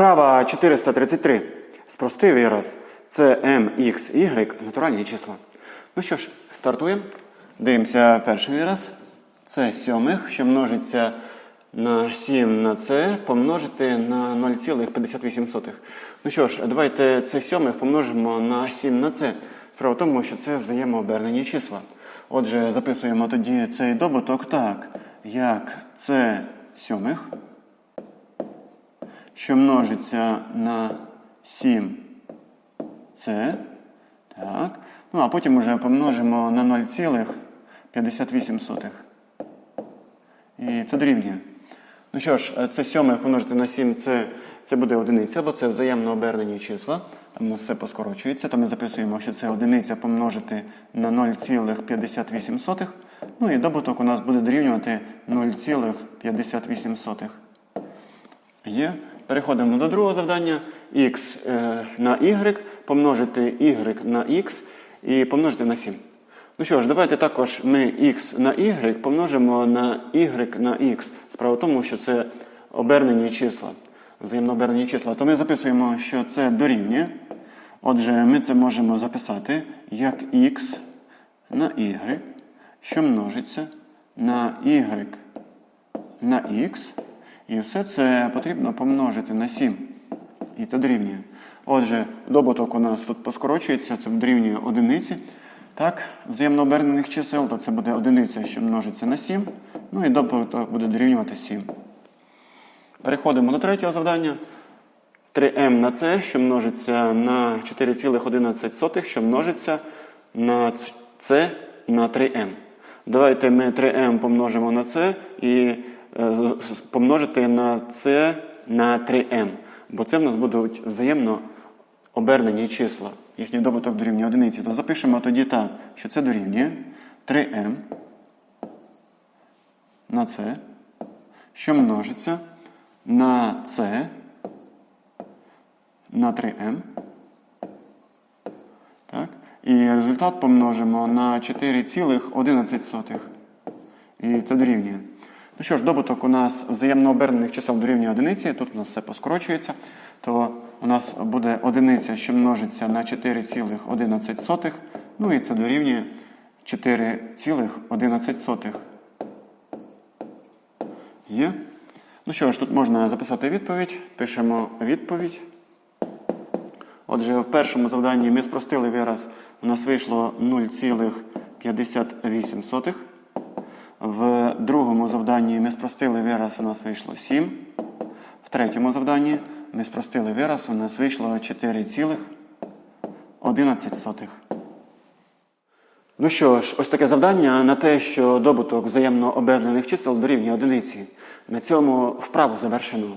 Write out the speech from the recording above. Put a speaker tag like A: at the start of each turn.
A: Вправа 433. Спростий вираз. Це m, x, y натуральні числа. Ну що ж, стартуємо. Дивимося перший вираз. Це сьомих, що множиться на 7 на це, помножити на 0,58. Ну що ж, давайте це сьомих помножимо на 7 на це. Справа в тому, що це взаємообернені числа. Отже, записуємо тоді цей добуток так, як це сьомих що множиться на 7 це. Так. Ну, а потім вже помножимо на 0,58. І це дорівнює. Ну що ж, це 7 помножити на 7 це, це буде одиниця, бо це взаємно обернені числа. Тому все поскорочується, то ми записуємо, що це одиниця помножити на 0,58. Ну і добуток у нас буде дорівнювати 0,58. Є. Переходимо до другого завдання. x е, на y помножити y на x і помножити на 7. Ну що ж, давайте також ми x на y помножимо на y на x. Справа в тому, що це обернені числа, взаємно обернені числа. То ми записуємо, що це дорівнює. Отже, ми це можемо записати як x на y, що множиться на y на x. І все це потрібно помножити на 7. І це дорівнює. Отже, добуток у нас тут поскорочується, це дорівнює одиниці. Так, взаємно обернених чисел, то це буде одиниця, що множиться на 7. Ну і добуток буде дорівнювати 7. Переходимо до третього завдання. 3m на c, що множиться на 4,11, що множиться на c на 3m. Давайте ми 3m помножимо на c і помножити на c на 3m. Бо це в нас будуть взаємно обернені числа. Їхній добуток дорівнює одиниці. То запишемо тоді так, що це дорівнює 3m на c, що множиться на c на 3m. Так? І результат помножимо на 4,11. І це дорівнює. Ну що ж, добуток у нас взаємно обернених чисел дорівнює одиниці. Тут у нас все поскорочується. То у нас буде одиниця, що множиться на 4,11. Ну і це дорівнює 4,11. Є? Ну що ж, тут можна записати відповідь. Пишемо відповідь. Отже, в першому завданні ми спростили вираз, у нас вийшло 0,58. В другому завданні ми спростили вираз, у нас вийшло 7. В третьому завданні ми спростили вираз, у нас вийшло 4,11. Ну що ж, ось таке завдання на те, що добуток взаємно обернених чисел дорівнює одиниці. На цьому вправу завершено.